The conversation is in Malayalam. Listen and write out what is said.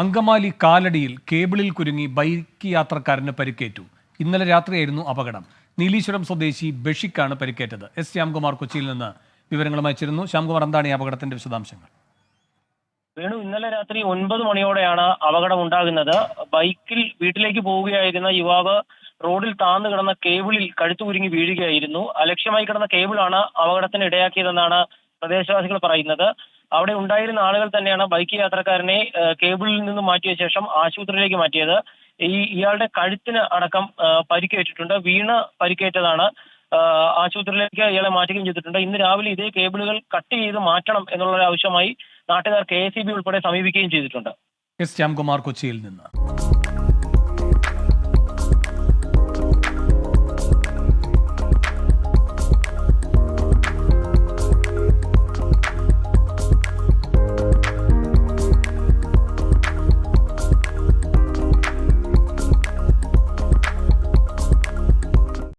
അങ്കമാലി കാലടിയിൽ കേബിളിൽ കുരുങ്ങി ബൈക്ക് യാത്രക്കാരന് പരിക്കേറ്റു. ഇന്നലെ രാത്രിയായിരുന്നു അപകടം. നീലീശ്വരം സ്വദേശി ബഷിക്കാണ് പരിക്കേറ്റത്. എസ് ശ്യാംകുമാർ കൊച്ചിയിൽ നിന്ന് വിവരങ്ങൾ അയച്ചിരുന്നു ശ്യാംകുമാർ എന്താണ് ഈ അപകടത്തിന്റെ വിശദാംശങ്ങൾ? വേണു ഇന്നലെ രാത്രി ഒൻപത് മണിയോടെയാണ് അപകടം ഉണ്ടാകുന്നത്. ബൈക്കിൽ വീട്ടിലേക്ക് പോവുകയായിരുന്ന യുവാവ് റോഡിൽ താന്നു കിടന്ന കേബിളിൽ കഴുത്തു കുരുങ്ങി വീഴുകയായിരുന്നു. അലക്ഷ്യമായി കിടന്ന കേബിളാണ് അപകടത്തിന് ഇടയാക്കിയതെന്നാണ് പ്രദേശവാസികൾ പറയുന്നത്. അവിടെ ഉണ്ടായിരുന്ന ആളുകൾ തന്നെയാണ് ബൈക്ക് യാത്രക്കാരനെ കേബിളിൽ നിന്ന് മാറ്റിയ ശേഷം ആശുപത്രിയിലേക്ക് മാറ്റിയത്. ഈ ഇയാളുടെ കഴുത്തിന് അടക്കം പരിക്കേറ്റിട്ടുണ്ട്. വീണ് പരിക്കേറ്റതാണ്. ആശുപത്രിയിലേക്ക് ഇയാളെ മാറ്റുകയും ചെയ്തിട്ടുണ്ട്. ഇന്ന് രാവിലെ ഇതേ കേബിളുകൾ കട്ട് ചെയ്ത് മാറ്റണം എന്നുള്ള ആവശ്യമായി നാട്ടുകാർ കെ എസ് ഉൾപ്പെടെ സമീപിക്കുകയും ചെയ്തിട്ടുണ്ട്. എസ് ശ്യാംകുമാർ കൊച്ചിയിൽ നിന്ന്.